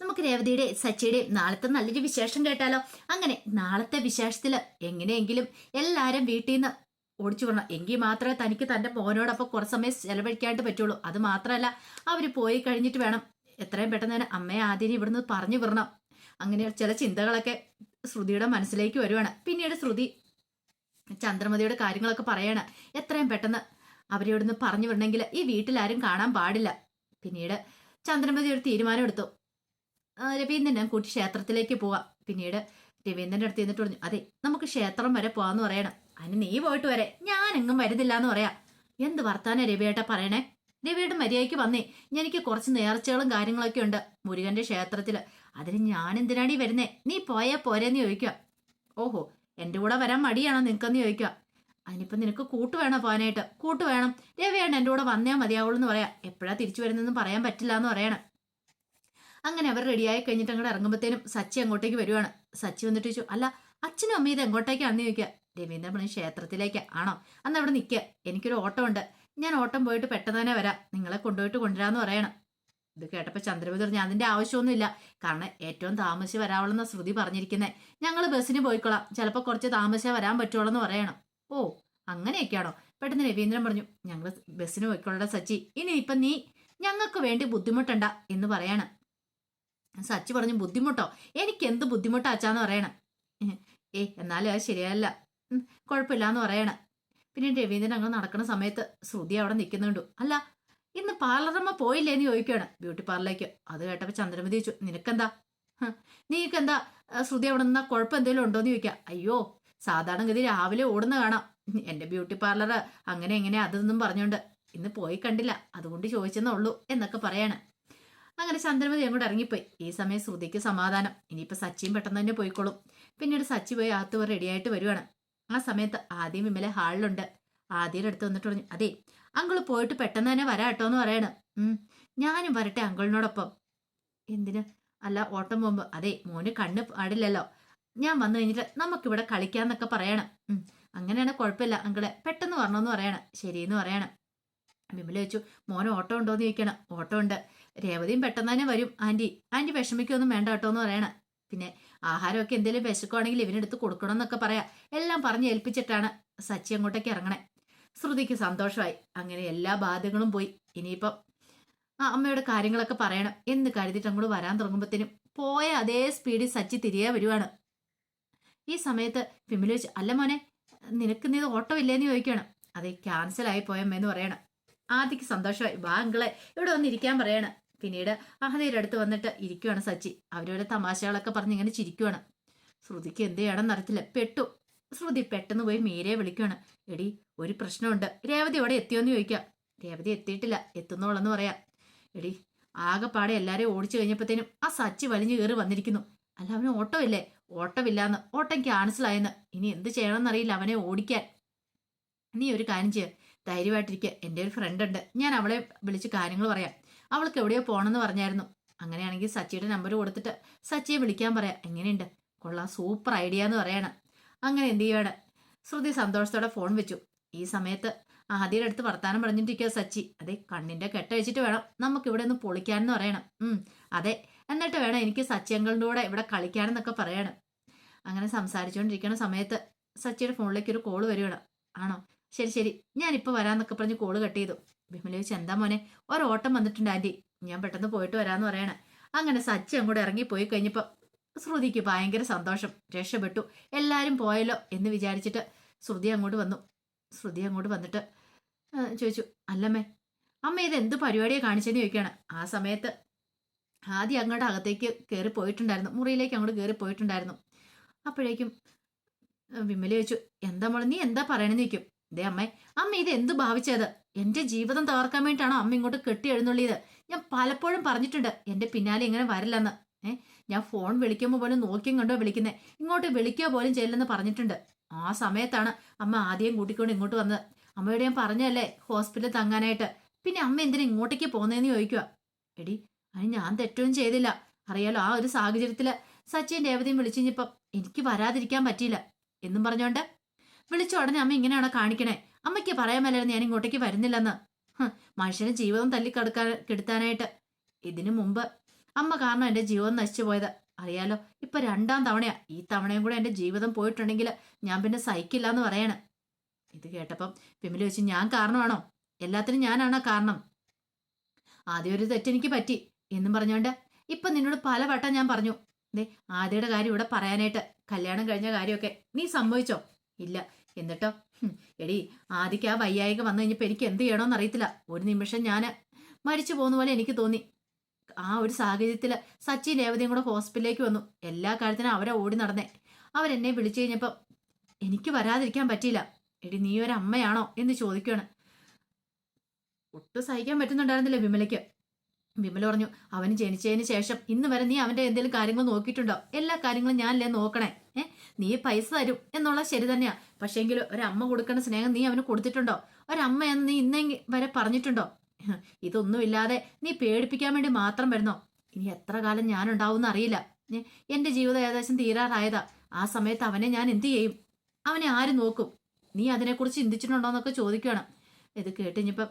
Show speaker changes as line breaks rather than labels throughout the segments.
നമുക്ക് രേവതിയുടെ സച്ചിയുടെയും നാളത്തെ നല്ലൊരു വിശേഷം കേട്ടാലോ? അങ്ങനെ നാളത്തെ വിശേഷത്തിൽ എങ്ങനെയെങ്കിലും എല്ലാരും വീട്ടിൽ നിന്ന് ഓടിച്ചു വിടണം എങ്കിൽ മാത്രമേ തനിക്ക് തന്റെ മോനോടൊപ്പം കുറച്ച് സമയം ചെലവഴിക്കാനായിട്ട് പറ്റുള്ളൂ. അത് മാത്രമല്ല അവർ പോയി കഴിഞ്ഞിട്ട് വേണം എത്രയും പെട്ടെന്ന് തന്നെ അമ്മയെ ആദ്യം ഇവിടുന്ന് പറഞ്ഞു വിടണം. അങ്ങനെ ചില ചിന്തകളൊക്കെ ശ്രുതിയുടെ മനസ്സിലേക്ക് വരുവാണ്. പിന്നീട് ശ്രുതി ചന്ദ്രമതിയുടെ കാര്യങ്ങളൊക്കെ പറയാണ്. എത്രയും പെട്ടെന്ന് അവരെ ഇവിടുന്ന് പറഞ്ഞു വിടണമെങ്കിൽ ഈ വീട്ടിലാരും കാണാൻ പാടില്ല. പിന്നീട് ചന്ദ്രമതി ഒരു തീരുമാനം എടുത്തു രവീന്ദ്രനെ കൂട്ടി ക്ഷേത്രത്തിലേക്ക് പോവാം. പിന്നീട് രവീന്ദ്രന്റെ അടുത്ത് ചെന്നിട്ട് പറഞ്ഞു അതെ നമുക്ക് ക്ഷേത്രം വരെ പോവാന്ന് പറയണം. അതിന് നീ പോയിട്ട് വരെ. ഞാൻ എങ്ങും വരുന്നില്ല എന്ന് പറയാം. എന്ത് വർത്താന രവിയേട്ട പറയണേ? രവിയേട്ട മര്യാദയ്ക്ക് വന്നേ. എനിക്ക് കുറച്ച് നേർച്ചകളും കാര്യങ്ങളൊക്കെ ഉണ്ട് മുരുകന്റെ ക്ഷേത്രത്തിൽ അതിന് ഞാൻ എന്തിനാണീ വരുന്നേ? നീ പോയാ പോരെന്ന് ചോദിക്കുക ഓഹോ എന്റെ കൂടെ വരാൻ മടിയാണോ നിനക്കെന്ന് ചോദിക്കുക അതിനിപ്പോ നിനക്ക് കൂട്ട് വേണം പോകാനായിട്ട് കൂട്ട് വേണം. രവിയാണ് എന്റെ കൂടെ വന്നേ മതിയാവുള്ളൂ എന്ന് പറയാം. എപ്പോഴാണ് തിരിച്ചു വരുന്നതെന്ന് പറയാൻ പറ്റില്ല എന്ന് പറയണം. അങ്ങനെ അവർ റെഡിയായി കഴിഞ്ഞിട്ട് അങ്ങോട്ട് ഇറങ്ങുമ്പോഴത്തേനും സച്ചി അങ്ങോട്ടേക്ക് വരുവാണ്. സച്ചി വന്നിട്ട് ചോദിച്ചു അല്ല അച്ഛനും അമ്മയും ഇത് എങ്ങോട്ടേക്കാണെന്ന് ചോദിക്കുക രവീന്ദ്രൻ പറഞ്ഞ ക്ഷേത്രത്തിലേക്ക് ആണോ? അന്ന് അവിടെ നിൽക്കുക എനിക്കൊരു ഓട്ടം ഉണ്ട്. ഞാൻ ഓട്ടം പോയിട്ട് പെട്ടെന്ന് തന്നെ വരാം. നിങ്ങളെ കൊണ്ടുപോയിട്ട് കൊണ്ടുവരാമെന്ന് പറയണം. ഇത് കേട്ടപ്പോൾ ചന്ദ്രബുദ്ധർ ഞാൻ അതിന്റെ ആവശ്യമൊന്നുമില്ല. കാരണം ഏറ്റവും താമസിച്ച് വരാവുള്ളെന്ന ശ്രുതി പറഞ്ഞിരിക്കുന്നത് ഞങ്ങൾ ബസ്സിന് പോയിക്കൊള്ളാം ചിലപ്പോൾ കുറച്ച് താമസിച്ചേ വരാൻ പറ്റുള്ളൂ എന്ന് പറയണം. ഓ അങ്ങനെയൊക്കെയാണോ? പെട്ടെന്ന് രവീന്ദ്രൻ പറഞ്ഞു ഞങ്ങൾ ബസ്സിന് പോയിക്കൊള്ളട സച്ചി. ഇനി ഇപ്പം നീ ഞങ്ങൾക്ക് വേണ്ടി ബുദ്ധിമുട്ടണ്ട എന്ന് പറയാണ്. സച്ചി പറഞ്ഞു ബുദ്ധിമുട്ടോ? എനിക്ക് എന്ത് ബുദ്ധിമുട്ടാച്ചാന്ന് പറയണം. ഏ എന്നാലും അത് ശരിയല്ല. കുഴപ്പമില്ല എന്ന് പറയണം. പിന്നെ രവീന്ദ്രൻ അങ്ങ് നടക്കുന്ന സമയത്ത് ശ്രുതി അവിടെ നിൽക്കുന്നുണ്ടു. അല്ല ഇന്ന് പാർലറമ്മ പോയില്ലേ എന്ന് ചോദിക്കുകയാണ് ബ്യൂട്ടി പാർലറിലേക്ക്. അത് കേട്ടപ്പോൾ ചന്ദ്രമതി ചോദിച്ചു നിനക്കെന്താ? നീക്കെന്താ? ശ്രുതി അവിടെ നിന്നാ കുഴപ്പം എന്തെങ്കിലും ഉണ്ടോ? എന്ന് ചോദിക്കാം അയ്യോ സാധാരണഗതി രാവിലെ ഓടുന്ന കാണാം. എന്റെ ബ്യൂട്ടി പാർലർ അങ്ങനെ എങ്ങനെ അതൊന്നും പറഞ്ഞുകൊണ്ട് ഇന്ന് പോയി കണ്ടില്ല. അതുകൊണ്ട് ചോദിച്ചെന്നേ ഉള്ളൂ എന്നൊക്കെ പറയാണ്. അങ്ങനെ ചന്ദ്രമതി അങ്ങോട്ട് ഇറങ്ങിപ്പോയി. ഈ സമയം ശ്രുതിക്ക് സമാധാനം. ഇനിയിപ്പോ സച്ചിയും പെട്ടെന്ന് തന്നെ പോയിക്കോളും. പിന്നീട് സച്ചി പോയി ആത്തുവർ റെഡിയായിട്ട് വരുവാണ്. ആ സമയത്ത് ആദ്യം വിമല ഹാളിലുണ്ട് ആദ്യയുടെ അടുത്ത് വന്നിട്ട് പറഞ്ഞു അതെ അങ്കിൾ പോയിട്ട് പെട്ടെന്ന് തന്നെ വരാട്ടോ എന്ന് പറയണം. ഞാനും വരട്ടെ അങ്കിളിനോടൊപ്പം. എന്തിന്? അല്ല ഓട്ടം പോകുമ്പോ അതെ മോന് കണ്ണ് പാടില്ലല്ലോ. ഞാൻ വന്നു കഴിഞ്ഞിട്ട് നമുക്കിവിടെ കളിക്കാന്നൊക്കെ പറയണം. അങ്ങനെയാണ് കുഴപ്പമില്ല അങ്കിളെ. പെട്ടെന്ന് വരണമെന്ന് പറയണം. ശരിയെന്ന് പറയണം. വിമല ചോദിച്ചു മോനെ ഓട്ടോ ഉണ്ടോന്ന് ചോദിക്കണം. ഓട്ടോ ഉണ്ട്. രേവതിയും പെട്ടെന്ന് തന്നെ വരും. ആന്റി ആന്റി വിഷമിക്കൊന്നും വേണ്ട കേട്ടോ എന്ന് പറയണം. പിന്നെ ആഹാരമൊക്കെ എന്തെങ്കിലും വിശക്കുവാണെങ്കിൽ ഇവനെടുത്ത് കൊടുക്കണം എന്നൊക്കെ പറയാ. എല്ലാം പറഞ്ഞ് ഏൽപ്പിച്ചിട്ടാണ് സച്ചി അങ്ങോട്ടേക്ക് ഇറങ്ങണേ. ശ്രുതിക്ക് സന്തോഷമായി. അങ്ങനെ എല്ലാ ബാധ്യങ്ങളും പോയി. ഇനിയിപ്പം ആ അമ്മയുടെ കാര്യങ്ങളൊക്കെ പറയണം. എന്ന് കരുതിയിട്ട് അങ്ങോട്ട് വരാൻ തുടങ്ങുമ്പോഴത്തേനും പോയ അതേ സ്പീഡിൽ സച്ചി തിരികെ വരുവാണ്. ഈ സമയത്ത് ഫിമിലി വെച്ച് അല്ല മോനെ നിനക്ക് നീ ഓട്ടോ ഇല്ലേന്ന് ചോദിക്കണം അതെ ക്യാൻസൽ ആയി പോയമ്മേന്ന് പറയണം. ആദ്യക്ക് സന്തോഷമായി. വാ അങ്കിളെ ഇവിടെ വന്നിരിക്കാൻ പറയണം. പിന്നീട് അഹദയുടെ അടുത്ത് വന്നിട്ട് ഇരിക്കുവാണ് സച്ചി. അവരുടെ തമാശകളൊക്കെ പറഞ്ഞ് ഇങ്ങനെ ചിരിക്കുവാണ്. ശ്രുതിക്ക് എന്ത് ചെയ്യണമെന്ന് അറിയത്തില്ല. പെട്ടു. ശ്രുതി പെട്ടെന്ന് പോയി മീരയെ വിളിക്കുവാണ്. എടി ഒരു പ്രശ്നമുണ്ട്. രേവതി ഇവിടെ എത്തിയോന്ന് ചോദിക്കാം. രേവതി എത്തിയിട്ടില്ല. എത്തുന്നോളെന്ന് പറയാം. എടി ആകെപ്പാടെ എല്ലാരെയും ഓടിച്ചു കഴിഞ്ഞപ്പോഴത്തേനും ആ സച്ചി വലിഞ്ഞു കയറി വന്നിരിക്കുന്നു. അല്ല അവന് ഓട്ടോ ഇല്ലേ ഓട്ടമില്ലാന്ന്. ഓട്ടം ക്യാൻസലായെന്ന്. ഇനി എന്ത് ചെയ്യണമെന്നറിയില്ല അവനെ ഓടിക്കാൻ. നീ ഒരു കാര്യം ചെയ്യുക ധൈര്യമായിട്ടിരിക്കുക എന്റെ ഒരു ഫ്രണ്ട് ഉണ്ട്. ഞാൻ അവളെ വിളിച്ച് കാര്യങ്ങൾ പറയാം. അവൾക്ക് എവിടെയോ പോകണമെന്ന് പറഞ്ഞായിരുന്നു. അങ്ങനെയാണെങ്കിൽ സച്ചിയുടെ നമ്പർ കൊടുത്തിട്ട് സച്ചിയെ വിളിക്കാൻ പറയാം. എങ്ങനെയുണ്ട്? കൊള്ളാം സൂപ്പർ ഐഡിയ എന്ന് പറയണം. അങ്ങനെ എന്ത് ചെയ്യാണ് ശ്രുതി സന്തോഷത്തോടെ ഫോൺ വെച്ചു. ഈ സമയത്ത് ആദ്യയുടെ അടുത്ത് വർത്താനം പറഞ്ഞിട്ടിരിക്കുക സച്ചി. അതെ കണ്ണിന്റെ കെട്ടഴിച്ചിട്ട് വേണം നമുക്ക് ഇവിടെ ഒന്ന് പൊളിക്കാനെന്ന് പറയണം. ഉം അതെ എന്നിട്ട് വേണം എനിക്ക് സച്ചിയങ്ങളുടെ കൂടെ ഇവിടെ കളിക്കാനെന്നൊക്കെ പറയണം. അങ്ങനെ സംസാരിച്ചുകൊണ്ടിരിക്കുന്ന സമയത്ത് സച്ചിയുടെ ഫോണിലേക്ക് ഒരു കോൾ വരികയാണ് ആണോ? ശരി ശരി ഞാനിപ്പോൾ വരാമെന്നൊക്കെ പറഞ്ഞ് കോൾ കട്ട് ചെയ്തു. വിമല ചോദിച്ചു എന്താ മോനെ? ഒരോട്ടം വന്നിട്ടുണ്ട് ആന്റി. ഞാൻ പെട്ടെന്ന് പോയിട്ട് വരാന്ന് പറയണേ. അങ്ങനെ സച്ചി അങ്ങോട്ട് ഇറങ്ങി പോയി കഴിഞ്ഞപ്പോൾ ശ്രുതിക്ക് ഭയങ്കര സന്തോഷം രക്ഷപ്പെട്ടു. എല്ലാവരും പോയല്ലോ എന്ന് വിചാരിച്ചിട്ട് ശ്രുതി അങ്ങോട്ട് വന്നു. ശ്രുതി അങ്ങോട്ട് വന്നിട്ട് ചോദിച്ചു അല്ലമ്മേ അമ്മ ഇത് എന്ത് പരിപാടിയാണ് കാണിച്ചെന്ന് ചോദിക്കുകയാണ് ആ സമയത്ത് ആദ്യം അങ്ങോട്ട് അകത്തേക്ക് കയറി പോയിട്ടുണ്ടായിരുന്നു. മുറിയിലേക്ക് അങ്ങോട്ട് കയറി പോയിട്ടുണ്ടായിരുന്നു. അപ്പോഴേക്കും വിമല ചോദിച്ചു എന്താ മോളെ നീ എന്താ പറയണെന്ന് ചോദിക്കും? ദേ അമ്മേ അമ്മ ഇത് എന്ത് ഭാവിച്ചത്? എന്റെ ജീവിതം തകർക്കാൻ വേണ്ടിയിട്ടാണോ അമ്മ ഇങ്ങോട്ട് കെട്ടി എഴുന്നള്ളിയത്? ഞാൻ പലപ്പോഴും പറഞ്ഞിട്ടുണ്ട് എന്റെ പിന്നാലെ ഇങ്ങനെ വരില്ലെന്ന്. ഏ ഞാൻ ഫോൺ വിളിക്കുമ്പോൾ പോലും നോക്കിയും കണ്ടോ വിളിക്കുന്നത് ഇങ്ങോട്ട് വിളിക്കുക പോലും ചെയ്യില്ലെന്ന് പറഞ്ഞിട്ടുണ്ട്. ആ സമയത്താണ് അമ്മ ആദ്യം കൂട്ടിക്കൊണ്ട് ഇങ്ങോട്ട് വന്നത്. അമ്മയോട് ഞാൻ പറഞ്ഞല്ലേ ഹോസ്പിറ്റലിൽ തങ്ങാനായിട്ട്. പിന്നെ അമ്മ എന്തിനാ ഇങ്ങോട്ടേക്ക് പോകുന്നതെന്ന് ചോദിക്കുക എടി അതിന് ഞാൻ തെറ്റൊന്നും ചെയ്തില്ല. അറിയാലോ ആ ഒരു സാഹചര്യത്തിൽ സച്ചിൻ രേവതിയും വിളിച്ചു കഴിഞ്ഞപ്പം എനിക്ക് വരാതിരിക്കാൻ പറ്റിയില്ല. എന്നും പറഞ്ഞോണ്ട് വിളിച്ച ഉടനെ അമ്മ ഇങ്ങനെയാണോ കാണിക്കണേ? അമ്മയ്ക്ക് പറയാൻ മേലായിരുന്നു ഞാൻ ഇങ്ങോട്ടേക്ക് വരുന്നില്ലെന്ന്. മനുഷ്യന് ജീവിതം തല്ലിക്കെടുക്കാൻ കെടുത്താനായിട്ട്. ഇതിനു മുമ്പ് അമ്മ കാരണം എന്റെ ജീവിതം നശിച്ചു പോയത്. അറിയാലോ ഇപ്പൊ രണ്ടാം തവണയാ. ഈ തവണയും കൂടെ എന്റെ ജീവിതം പോയിട്ടുണ്ടെങ്കിൽ ഞാൻ പിന്നെ സഹിക്കില്ല എന്ന് പറയാണ്. ഇത് കേട്ടപ്പം വിമല വെച്ച് ഞാൻ കാരണമാണോ? എല്ലാത്തിനും ഞാനാണോ കാരണം? ആദ്യം ഒരു തെറ്റെനിക്ക് പറ്റി എന്നും പറഞ്ഞോണ്ട് ഇപ്പൊ നിന്നോട് പല വട്ടം ഞാൻ പറഞ്ഞു. ദേ ആദ്യയുടെ കാര്യം ഇവിടെ പറയാനായിട്ട് കല്യാണം കഴിഞ്ഞ കാര്യമൊക്കെ നീ സമ്മതിച്ചോ? ഇല്ല എന്നിട്ടോ? എടി ആദ്യക്ക് ആ വയ്യായിക വന്നു കഴിഞ്ഞപ്പോ എനിക്ക് എന്ത് ചെയ്യണമെന്ന് അറിയത്തില്ല. ഒരു നിമിഷം ഞാൻ മരിച്ചു പോകുന്ന പോലെ എനിക്ക് തോന്നി. ആ ഒരു സാഹചര്യത്തിൽ സച്ചി രേവതിയും കൂടെ ഹോസ്പിറ്റലിലേക്ക് വന്നു. എല്ലാ കാര്യത്തിനും അവരെ ഓടി നടന്നേ. അവരെന്നെ വിളിച്ചു കഴിഞ്ഞപ്പോൾ എനിക്ക് വരാതിരിക്കാൻ പറ്റിയില്ല. എടി നീ ഒരു അമ്മയാണോ? എന്ന് ചോദിക്കുകയാണ് ഒട്ടും സഹിക്കാൻ പറ്റുന്നുണ്ടായിരുന്നില്ല വിമലയ്ക്ക്. വിമല പറഞ്ഞു അവന് ജനിച്ചതിന് ശേഷം ഇന്ന് വരെ നീ അവന്റെ എന്തെങ്കിലും കാര്യങ്ങൾ നോക്കിയിട്ടുണ്ടോ? എല്ലാ കാര്യങ്ങളും ഞാനല്ലേ നോക്കണേ. ഏ നീ പൈസ തരും എന്നുള്ള ശരി തന്നെയാ. പക്ഷേങ്കിൽ ഒരമ്മ കൊടുക്കേണ്ട സ്നേഹം നീ അവന് കൊടുത്തിട്ടുണ്ടോ? ഒരമ്മ എന്ന് നീ ഇന്നെ വരെ പറഞ്ഞിട്ടുണ്ടോ? ഇതൊന്നുമില്ലാതെ നീ പേടിപ്പിക്കാൻ വേണ്ടി മാത്രം വരുന്നോ? ഇനി എത്ര കാലം ഞാനുണ്ടാവും അറിയില്ല. എന്റെ ജീവിതം ഏകദേശം തീരാറായതാ. ആ സമയത്ത് അവനെ ഞാൻ എന്ത് ചെയ്യും? അവനെ ആര് നോക്കും? നീ അതിനെക്കുറിച്ച് ചിന്തിച്ചിട്ടുണ്ടോ എന്നൊക്കെ ചോദിക്കുകയാണ് ഇത് കേട്ടിഞ്ഞിപ്പം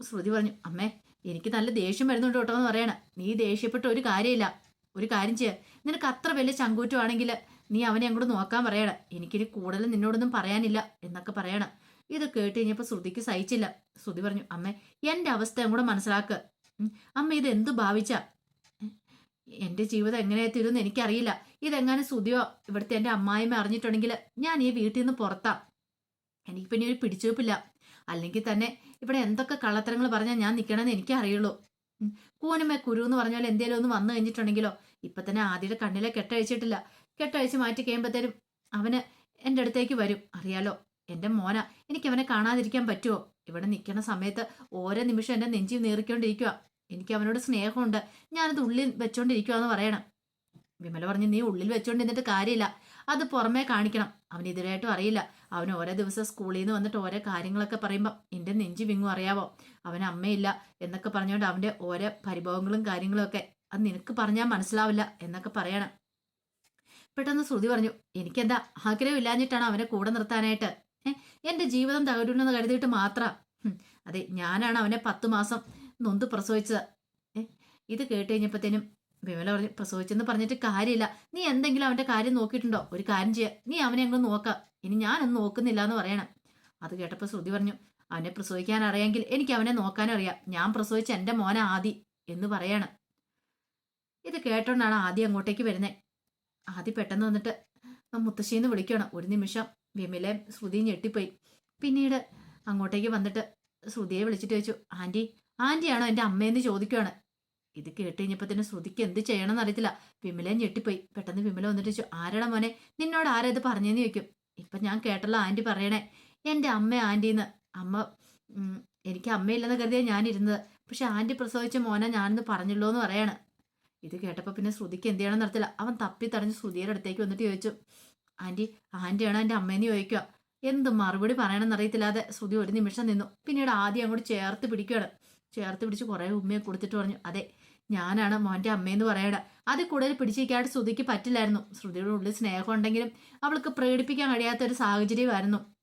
ശ്രുതി പറഞ്ഞു അമ്മേ എനിക്ക് നല്ല ദേഷ്യം വരുന്നുണ്ട് കേട്ടോ എന്ന് പറയണം. നീ ദേഷ്യപ്പെട്ട ഒരു കാര്യമില്ല. ഒരു കാര്യം ചെയ്യ. നിനക്ക് അത്ര വലിയ ചങ്കൂറ്റമാണെങ്കിൽ നീ അവനെ അങ്ങോട്ട് നോക്കാൻ പറയണ. എനിക്കിനി കൂടുതൽ നിന്നോടൊന്നും പറയാനില്ല എന്നൊക്കെ പറയണം. ഇത് കേട്ട് കഴിഞ്ഞപ്പോൾ ശ്രുതിക്ക് സഹിച്ചില്ല. ശ്രുതി പറഞ്ഞു അമ്മ എന്റെ അവസ്ഥ അങ്ങോട്ട് മനസ്സിലാക്ക്. അമ്മ ഇത് എന്ത് ഭാവിച്ച? എന്റെ ജീവിതം എങ്ങനെ തീരുമെന്ന് എനിക്കറിയില്ല. ഇതെങ്ങനെ ശ്രുതിയോ ഇവിടുത്തെ എന്റെ അമ്മായിമ്മ അറിഞ്ഞിട്ടുണ്ടെങ്കിൽ ഞാൻ ഈ വീട്ടിൽ നിന്ന് പുറത്താം. എനിക്ക് പിന്നെ ഒരു പിടിച്ചുവെപ്പില്ല. അല്ലെങ്കിൽ തന്നെ ഇവിടെ എന്തൊക്കെ കള്ളത്തരങ്ങൾ പറഞ്ഞാൽ ഞാൻ നിൽക്കണമെന്ന് എനിക്കേ അറിയുള്ളൂ ഉം. കൂനുമേ കുരു എന്ന് പറഞ്ഞാൽ എന്തേലും ഒന്ന് വന്നു കഴിഞ്ഞിട്ടുണ്ടെങ്കിലോ? ഇപ്പൊ തന്നെ ആദ്യയുടെ കണ്ണിലെ കെട്ടഴിച്ചിട്ടില്ല. കെട്ടഴിച്ച് മാറ്റി കഴിയുമ്പോഴത്തേനും അവന് എന്റെ അടുത്തേക്ക് വരും. അറിയാലോ എന്റെ മോന എനിക്ക് അവനെ കാണാതിരിക്കാൻ പറ്റുമോ ഇവിടെ നിൽക്കുന്ന സമയത്ത് ഓരോ നിമിഷം എന്റെ നെഞ്ചി നീറിക്കൊണ്ടിരിക്കുക എനിക്ക് അവനോട് സ്നേഹമുണ്ട്. ഞാനത് ഉള്ളിൽ വെച്ചോണ്ടിരിക്കുക എന്ന് പറയണം. വിമല പറഞ്ഞു നീ ഉള്ളിൽ വെച്ചോണ്ടിരുന്നിട്ട് കാര്യമില്ല. അത് പുറമേ കാണിക്കണം. അവൻ ഇതിനായിട്ടും അറിയില്ല. അവൻ ഓരോ ദിവസം സ്കൂളിൽ നിന്ന് വന്നിട്ട് ഓരോ കാര്യങ്ങളൊക്കെ പറയുമ്പോൾ എന്റെ നെഞ്ചു വിങ്ങും അറിയാവോ? അവൻ അമ്മയില്ല എന്നൊക്കെ പറഞ്ഞുകൊണ്ട് അവന്റെ ഓരോ പരിഭവങ്ങളും കാര്യങ്ങളും ഒക്കെ അത് നിനക്ക് പറഞ്ഞാൽ മനസ്സിലാവില്ല എന്നൊക്കെ പറയണം. പെട്ടെന്ന് ശ്രുതി പറഞ്ഞു എനിക്കെന്താ ആഗ്രഹം ഇല്ലാഞ്ഞിട്ടാണ് അവനെ കൂടെ നിർത്താനായിട്ട്? എന്റെ ജീവിതം തകരുന്നെന്ന് കരുതിയിട്ട് മാത്രം. അതെ ഞാനാണ് അവനെ പത്ത് മാസം നൊന്ത് പ്രസവിച്ചത്. ഇത് കേട്ട് കഴിഞ്ഞപ്പോഴത്തേനും വിമല പറഞ്ഞു പ്രസവിച്ചെന്ന് പറഞ്ഞിട്ട് കാര്യമില്ല. നീ എന്തെങ്കിലും അവന്റെ കാര്യം നോക്കിയിട്ടുണ്ടോ? ഒരു കാര്യം ചെയ്യുക നീ അവനെ അങ്ങ് നോക്കാം. ഇനി ഞാനൊന്നും നോക്കുന്നില്ല എന്ന് പറയണം. അത് കേട്ടപ്പോൾ ശ്രുതി പറഞ്ഞു അവനെ പ്രസവിക്കാൻ അറിയാമെങ്കിൽ എനിക്ക് അവനെ നോക്കാനറിയാം ഞാൻ പ്രസവിച്ച എന്റെ മോനെ ആദി എന്ന് പറയാണ്. ഇത് കേട്ടോണ്ടാണ് ആദ്യം അങ്ങോട്ടേക്ക് വരുന്നത് ആദ്യ പെട്ടെന്ന് വന്നിട്ട് മുത്തശ്ശീന്ന് വിളിക്കണം. ഒരു നിമിഷം. വിമലെ ശ്രുതി ഞെട്ടിപ്പോയി. പിന്നീട് അങ്ങോട്ടേക്ക് വന്നിട്ട് ശ്രുതിയെ വിളിച്ചിട്ട് ചോദിച്ചു ആന്റി ആന്റിയാണോ എന്റെ അമ്മയെന്ന് ചോദിക്കുകയാണ് ഇത് കേട്ട് കഴിഞ്ഞപ്പോൾ തന്നെ ശ്രുതിക്ക് എന്ത് ചെയ്യണമെന്ന് അറിയത്തില്ല. വിമല ഞെട്ടിപ്പോയി. പെട്ടെന്ന് വിമല വന്നിട്ട് ചോദിച്ചു ആരാടാ മോനെ? നിന്നോട് ആരാ ഇത് പറഞ്ഞെന്ന് ചോദിക്കും. ഇപ്പം ഞാൻ കേട്ടല്ലോ ആന്റി പറയണേ. എന്റെ അമ്മ ആന്റീന്ന് അമ്മ എനിക്ക് അമ്മയില്ലെന്ന് കരുതിയാ ഞാനിരുന്നത്. പക്ഷെ ആന്റി പ്രസവിച്ച മോനെ ഞാനെന്ന് പറഞ്ഞുള്ളൂ എന്ന് പറയാണ്. ഇത് കേട്ടപ്പോൾ പിന്നെ ശ്രുതിക്ക് എന്ത് ചെയ്യണം നടത്തില്ല അവൻ തപ്പി തടഞ്ഞ് ശ്രുതിയുടെ അടുത്തേക്ക് വന്നിട്ട് ചോദിച്ചു ആന്റി ആന്റിയാണോ എന്റെ അമ്മേന്ന് ചോദിക്കുക എന്ത് മറുപടി പറയണമെന്ന് അറിയത്തില്ലാതെ ശ്രുതി ഒരു നിമിഷം നിന്നു. പിന്നീട് ആദ്യം അങ്ങോട്ട് ചേർത്ത് പിടിക്കുകയാണ് ചേർത്ത് പിടിച്ച് കുറേ ഉമ്മയെ കൊടുത്തിട്ട് പറഞ്ഞു അതെ ഞാനാണ് മോന്റെ അമ്മയെന്ന് പറയട അത് കൂടുതൽ പിടിച്ചിരിക്കാണ്ട് ശ്രുതിക്ക് പറ്റില്ലായിരുന്നു. ശ്രുതിയുടെ ഉള്ളിൽ സ്നേഹം ഉണ്ടെങ്കിലും അവൾക്ക് പ്രകടിപ്പിക്കാൻ കഴിയാത്ത ഒരു സാഹചര്യമായിരുന്നു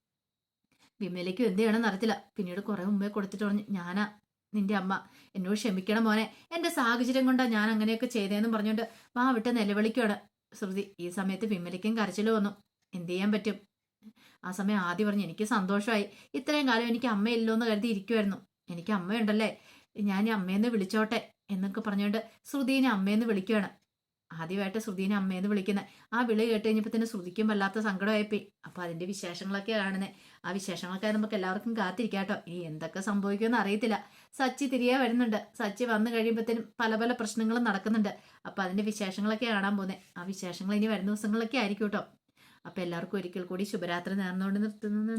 വിമലയ്ക്കും എന്ത് ചെയ്യണമെന്ന് അറിയത്തില്ല. പിന്നീട് കുറേ മുമ്പേ കൊടുത്തിട്ട് പറഞ്ഞു ഞാനാ നിന്റെ അമ്മ. എന്നോട് ക്ഷമിക്കണം മോനെ. എന്റെ സാഹചര്യം കൊണ്ടാണ് ഞാൻ അങ്ങനെയൊക്കെ ചെയ്തതെന്ന് പറഞ്ഞുകൊണ്ട് വാ വിട്ട് നിലവിളിക്കുവാണ്. ശ്രുതി ഈ സമയത്ത് വിമലയ്ക്കും കരച്ചിൽ വന്നു. എന്ത് ചെയ്യാൻ പറ്റും? ആ സമയം ആദ്യം പറഞ്ഞു എനിക്ക് സന്തോഷമായി. ഇത്രയും കാലം എനിക്ക് അമ്മയില്ലോ എന്ന് കരുതി ഇരിക്കുമായിരുന്നു എനിക്ക് അമ്മയുണ്ടല്ലേ. ഞാൻ അമ്മയെന്ന് വിളിച്ചോട്ടെ. എന്നൊക്കെ പറഞ്ഞുകൊണ്ട് ശ്രുതിനെ അമ്മയെന്ന് വിളിക്കുകയാണ്. ആദ്യമായിട്ട് ശ്രുതിനെ അമ്മയെന്ന് വിളിക്കുന്നത് ആ വിളി കേട്ട് കഴിഞ്ഞപ്പോൾ തന്നെ ശ്രുതിക്കും വല്ലാത്ത സങ്കടമായിപ്പോയി. അപ്പോൾ അതിന്റെ വിശേഷങ്ങളൊക്കെ കാണുന്നത് ആ വിശേഷങ്ങളൊക്കെ നമുക്ക് എല്ലാവർക്കും കാത്തിരിക്കാം കേട്ടോ ഇനി എന്തൊക്കെ സംഭവിക്കുമെന്ന് അറിയത്തില്ല. സച്ചി തിരികെ വരുന്നുണ്ട്. സച്ചി വന്നു കഴിയുമ്പോഴത്തേനും പല പല പ്രശ്നങ്ങളും നടക്കുന്നുണ്ട്. അപ്പോൾ അതിന്റെ വിശേഷങ്ങളൊക്കെ കാണാൻ പോകുന്നത് ആ വിശേഷങ്ങൾ ഇനി വരുന്ന ദിവസങ്ങളൊക്കെ ആയിരിക്കും കേട്ടോ. അപ്പോൾ എല്ലാവർക്കും ഒരിക്കൽ കൂടി ശുഭരാത്രി നേർന്നുകൊണ്ട് നിർത്തുന്നു.